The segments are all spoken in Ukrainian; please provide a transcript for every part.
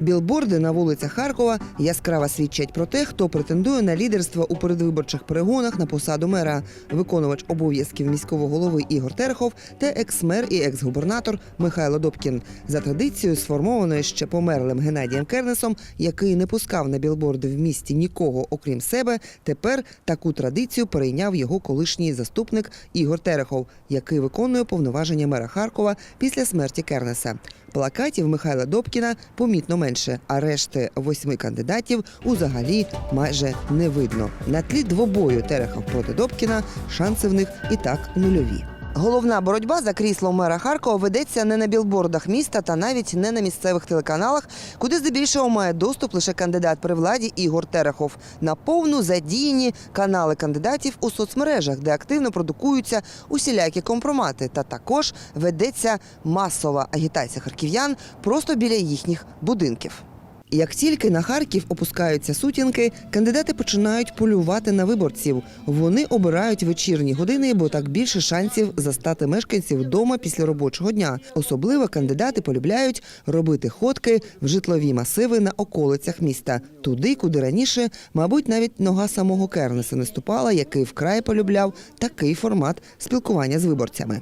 Білборди на вулицях Харкова яскраво свідчать про те, хто претендує на лідерство у передвиборчих перегонах на посаду мера, виконувач обов'язків міського голови Ігор Терехов та екс-мер і екс-губернатор Михайло Добкін. За традицією, сформованою ще померлим Геннадієм Кернесом, який не пускав на білборди в місті нікого, окрім себе. Тепер таку традицію перейняв його колишній заступник Ігор Терехов, який виконує повноваження мера Харкова після смерті Кернеса. Плакатів Михайла Добкіна помітно менше, а решти восьми кандидатів узагалі майже не видно. На тлі двобою Терехов проти Добкіна шанси в них і так нульові. Головна боротьба за крісло мера Харкова ведеться не на білбордах міста та навіть не на місцевих телеканалах, куди здебільшого має доступ лише кандидат при владі Ігор Терехов. На повну задіяні канали кандидатів у соцмережах, де активно продукуються усілякі компромати. Та також ведеться масова агітація харків'ян просто біля їхніх будинків. Як тільки на Харків опускаються сутінки, кандидати починають полювати на виборців. Вони обирають вечірні години, бо так більше шансів застати мешканців вдома після робочого дня. Особливо кандидати полюбляють робити ходки в житлові масиви на околицях міста, туди, куди раніше, мабуть, навіть нога самого Кернеса не ступала, який вкрай полюбляв такий формат спілкування з виборцями.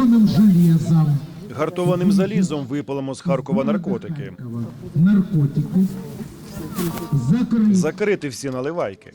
каленым железом, Гартованим залізом випалимо з Харкова наркотики, наркотики, Закрити. закрити всі наливайки.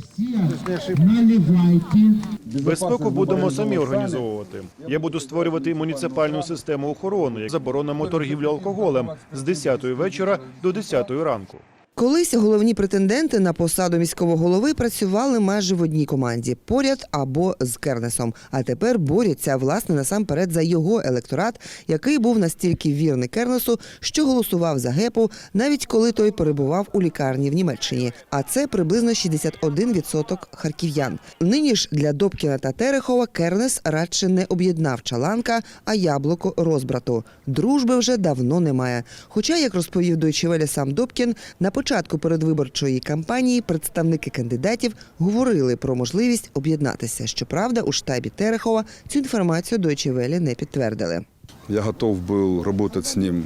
Безпеку будемо самі організовувати. Я буду створювати муніципальну систему охорони. Заборонимо торгівлю алкоголем з 10 вечора до 10 ранку. Колись головні претенденти на посаду міського голови працювали майже в одній команді поряд або з Кернесом. А тепер борються власне насамперед за його електорат, який був настільки вірний Кернесу, що голосував за гепу, навіть коли той перебував у лікарні в Німеччині. А це приблизно 61% харків'ян. Нині ж для Добкіна та Терехова Кернес радше не об'єднав чаланка, а яблуко розбрату. Дружби вже давно немає. Хоча, як розповів Deutsche сам Добкін, на початку передвиборчої кампанії представники кандидатів говорили про можливість об'єднатися. Щоправда, у штабі Терехова цю інформацію Deutsche Welle не підтвердили. Я готов был работать с ним,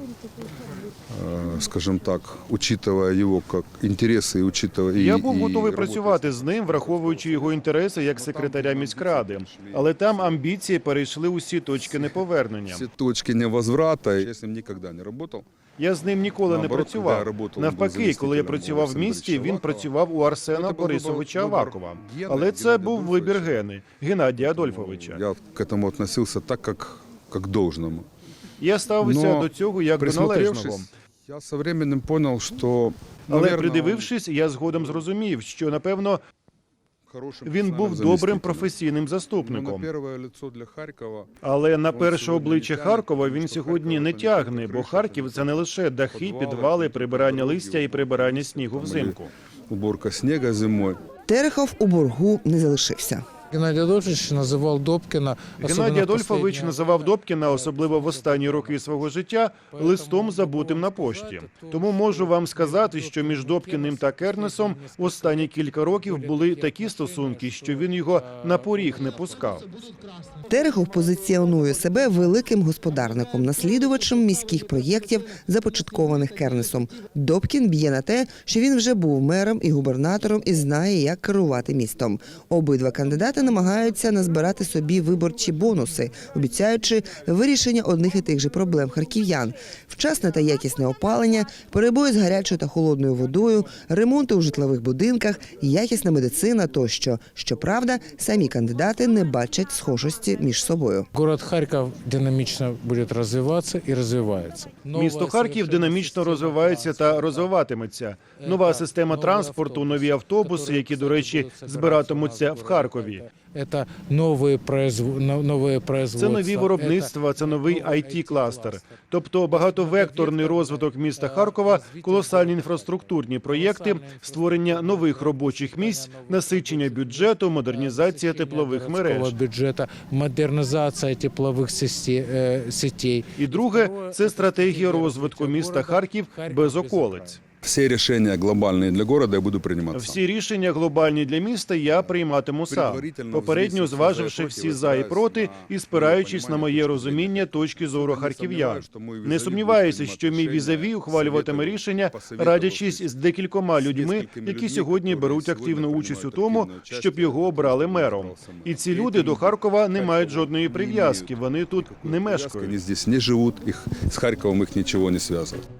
э, скажем так, учитывая его как интересы и учитывая... и- Я був и готовий работая працювати з ним, враховуючи його інтереси як секретаря міськради. Але там амбіції перейшли усі точки неповернення. Все точки невозврата. Я с ним никогда не работал. Я з ним ніколи не працював. Навпаки, коли я працював в місті, він працював у Арсена Борисовича Авакова. Але це був вибір Гени Геннадія Адольфовича. Я к этому относился так, как, как к должному. Я ставився до цього як до належного. Я со временем понял, что, Але придивившись, я згодом зрозумів, що напевно він був добрим професійним заступником. Але на перше обличчя Харкова він сьогодні не тягне, бо Харків це не лише дахи, підвали, підвали, прибирання листя і прибирання снігу взимку. уборка снігу зимою. Терехов у боргу не залишився. Геннадий Адольфович называл Добкина. особенно Геннадій Адольфович називав Добкіна, особливо в останні роки свого життя, листом забутим на пошті. Тому можу вам сказати, що між Добкіним та Кернесом в останні кілька років були такі стосунки, що він його на поріг не пускав. Терехов позиціонує себе великим господарником, наслідувачем міських проєктів, започаткованих Кернесом. Добкін б'є на те, що він вже був мером і губернатором і знає, як керувати містом. Обидва кандидати намагаються назбирати собі виборчі бонуси, обіцяючи вирішення одних і тих же проблем харків'ян: вчасне та якісне опалення, перебої з гарячою та холодною водою, ремонти у житлових будинках, якісна медицина тощо. Щоправда, самі кандидати не бачать схожості між собою. Город Харьков динамично будет развиваться и развивается. Новая Місто Харків динамічно розвивається та розвиватиметься. Нова система транспорту, нові автобуси, які, до речі, збиратимуться в Харкові. Это новые, произв... но- новые производства. Це нові виробництва, це новий it кластер Тобто багатовекторний розвиток міста Харкова, колосальні інфраструктурні проєкти, створення нових робочих місць, насичення бюджету, модернізація теплових мереж. бюджета, модернизация тепловых сетей, э, сетей. І друге це стратегія розвитку міста Харків без околиць. Все решения глобальные для города я буду принимать сам. Всі рішення глобальні для міста я прийматиму сам, попередньо зваживши всі за і проти і спираючись на моє розуміння точки зору харків'ян. Не сумніваюся, що мій візаві ухвалюватиме рішення, радячись з декількома людьми, які сьогодні беруть активну участь у тому, щоб його обрали мером. І ці люди до Харкова не мають жодної прив'язки. Вони тут не мешкають. Они здесь не живут, их, с Харьковом их ничего не связывает.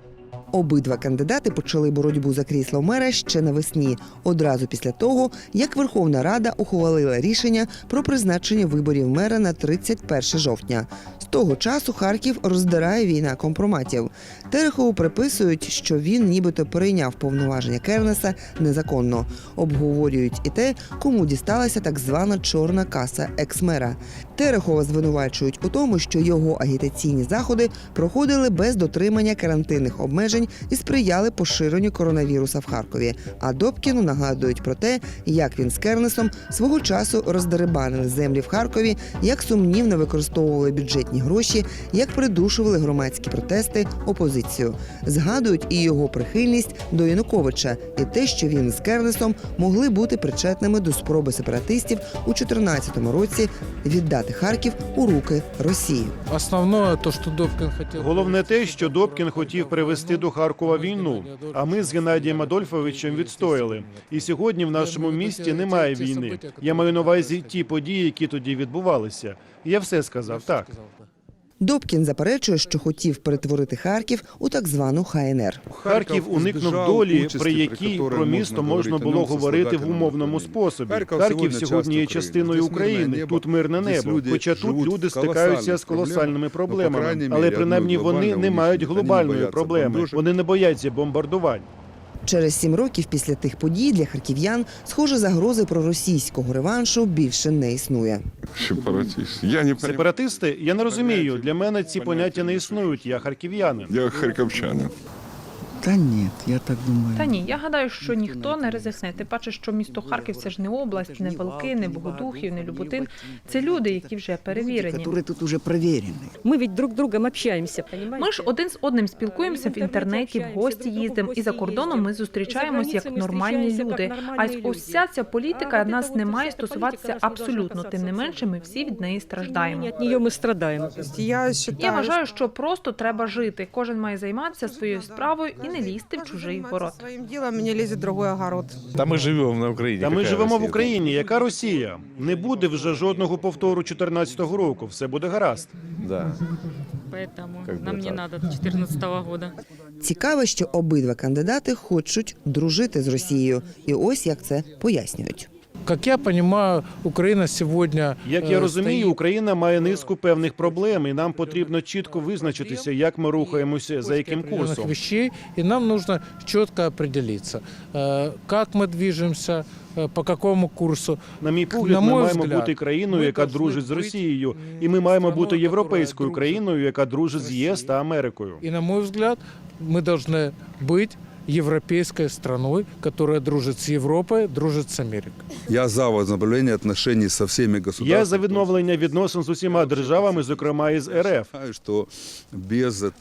Обидва кандидати почали боротьбу за крісло мера ще навесні, одразу після того, як Верховна Рада ухвалила рішення про призначення виборів мера на 31 жовтня. З того часу Харків роздирає війна компроматів. Терехову приписують, що він нібито перейняв повноваження Кернеса незаконно. Обговорюють і те, кому дісталася так звана чорна каса екс-мера. Терехова звинувачують у тому, що його агітаційні заходи проходили без дотримання карантинних обмежень і сприяли поширенню коронавіруса в Харкові. А Добкіну нагадують про те, як він з Кернесом свого часу роздерибанили землі в Харкові, як сумнівно використовували бюджетні гроші, як придушували громадські протести, опозицію. Згадують і його прихильність до Януковича, і те, що він з Кернесом могли бути причетними до спроби сепаратистів у 2014 році віддати Харків у руки Росії. Основное то, что Добкин хотел... Головне те, що Добкін хотів привести до Харкова війну. А ми з Геннадієм Адольфовичем відстояли. І сьогодні в нашому місті немає війни. Я маю на увазі ті події, які тоді відбувалися. Я все сказав так. Добкін заперечує, що хотів перетворити Харків у так звану ХНР. Харків уникнув долі, при якій про місто можна було говорити в умовному способі. Харків сьогодні є частиною України. Тут мирне небо. Хоча тут люди стикаються з колосальними проблемами, але принаймні вони не мають глобальної проблеми. Вони не бояться бомбардувань. Через сім років після тих подій для харків'ян, схоже, загрози проросійського реваншу більше не існує. Сепаратист. Я не. Сепаратисти, я не розумію. Для мене ці поняття не існують. Я харків'янин. Я харьковчанин. Та ні, я так думаю. Та ні, я гадаю, що ніхто не ризикне. Тим паче, що місто Харків це ж не область, не Волки, не Богодухів, не Люботин. Це люди, які вже перевірені. Які тут уже перевірені. Мы ведь друг другом общаемся, понимаете? Ми ж один з одним спілкуємося в інтернеті, в гості їздимо, і за кордоном ми зустрічаємось як нормальні люди. А ось вся ця політика нас не має стосуватися абсолютно. Тим не менше, ми всі від неї страждаємо. От нее мы страдаем. Я считаю, Я вважаю, що просто треба жити. Кожен має займатися своєю справою і не лізти в чужий город. Своїм ділом мені лізе другий огород. Та ми живемо на Україні. Та ми Яка живемо в Росія? Україні. Яка Росія? Не буде вже жодного повтору 14-го року. Все буде гаразд. Да. Поэтому Как бы нам не так. надо до 2014 года. Цікаво, що обидва кандидати хочуть дружити з Росією, і ось як це пояснюють. Как я понимаю, Украина сегодня... Як э, я розумію, стоит Україна має низку певних проблем, і нам потрібно чітко визначитися, як ми рухаємося за яким определенных курсом. вещей, и нам нужно четко определиться, э, как мы движемся, э, по какому курсу. На мій На погляд, ми мой маємо взгляд, бути країною, ми яка должны дружить з бути, Росією, м, і ми маємо страною, бути яка європейською дружить країною, яка дружить з Росією. ЄС та Америкою. И, на мой взгляд, мы должны быть европейской страной, которая дружит с Европой, дружит с Америкой. Я за возобновление отношений со всеми государствами. Я за відновлення відносин з усіма державами, зокрема із РФ.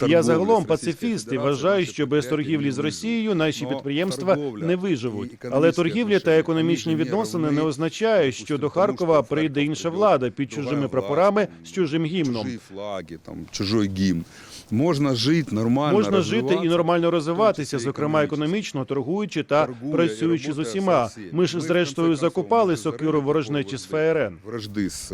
Я загалом з пацифіст і вважаю, що без торгівлі з. Росією наші підприємства не виживуть. Але торгівля та економічні відносини не означає, що до Харкова прийде інша влада під чужими прапорами з чужим гімном. Флаги, там, чужой гімн. Можна жити нормально, Можна жити і нормально розвиватися, числі зокрема економічно. торгуючи та працюючи з усіма. Ми ж зрештою закопали сокиру ворожнечі з ФРН. Вражди з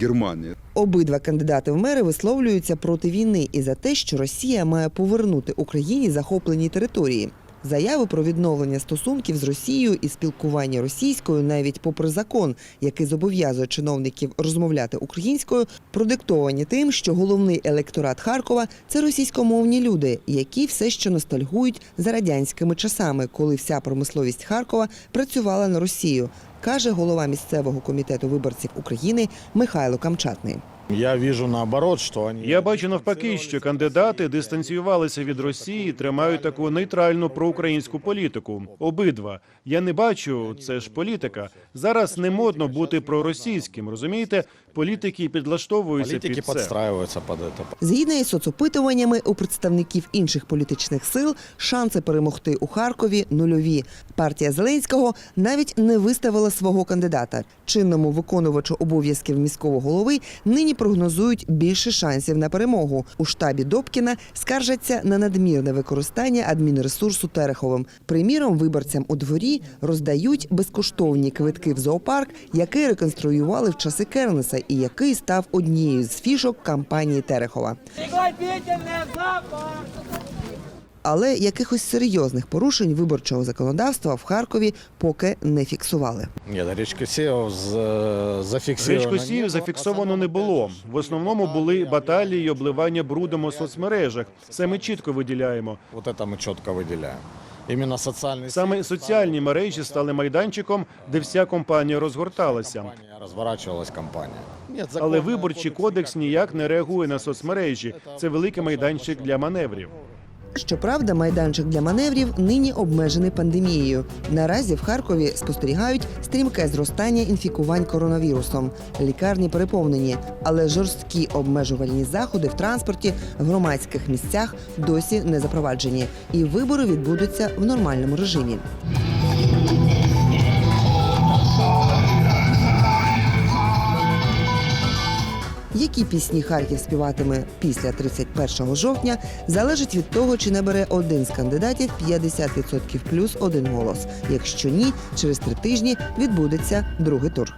Германії. Обидва кандидати в мери висловлюються проти війни і за те, що Росія має повернути Україні захоплені території. Заяви про відновлення стосунків з Росією і спілкування російською, навіть попри закон, який зобов'язує чиновників розмовляти українською, продиктовані тим, що головний електорат Харкова це російськомовні люди, які все ще ностальгують за радянськими часами, коли вся промисловість Харкова працювала на Росію, каже голова місцевого комітету виборців України Михайло Камчатний. Я віжу наоборот, що вони... Я бачу навпаки, що кандидати дистанціювалися від Росії, тримають таку нейтральну проукраїнську політику. Обидва. Я не бачу, це ж політика. Зараз не модно бути проросійським. Розумієте, політики підлаштовуються Политики під це. подстраиваются под это. Згідно із соцопитуваннями, у представників інших політичних сил шанси перемогти у Харкові нульові. Партія Зеленського навіть не виставила свого кандидата. Чинному виконувачу обов'язків міського голови нині прогнозують більше шансів на перемогу. У штабі Добкіна скаржаться на надмірне використання адмінресурсу Тереховим. Приміром, виборцям у дворі роздають безкоштовні квитки в зоопарк, який реконструювали в часи Кернеса і який став однією з фішок кампанії Терехова. Але якихось серйозних порушень виборчого законодавства в Харкові поки не фіксували. Нет, речкосеев за- зафиксировано. Речкосіїв не было. зафіксовано не було. В основному були баталії й обливання брудом у соцмережах. Це ми чітко виділяємо. Вот это мы четко выделяем. Именно социальные Саме соціальні мережі стали майданчиком, де вся компанія розгорталася. Але виборчий кодекс ніяк не реагує на соцмережі. Це великий майданчик для маневрів. Щоправда, майданчик для маневрів нині обмежений пандемією. Наразі в Харкові спостерігають стрімке зростання інфікувань коронавірусом. Лікарні переповнені, але жорсткі обмежувальні заходи в транспорті в громадських місцях досі не запроваджені. І вибори відбудуться в нормальному режимі. Які пісні Харків співатиме після 31 жовтня, залежить від того, чи набере один з кандидатів 50% плюс один голос. Якщо ні, через три тижні відбудеться другий тур.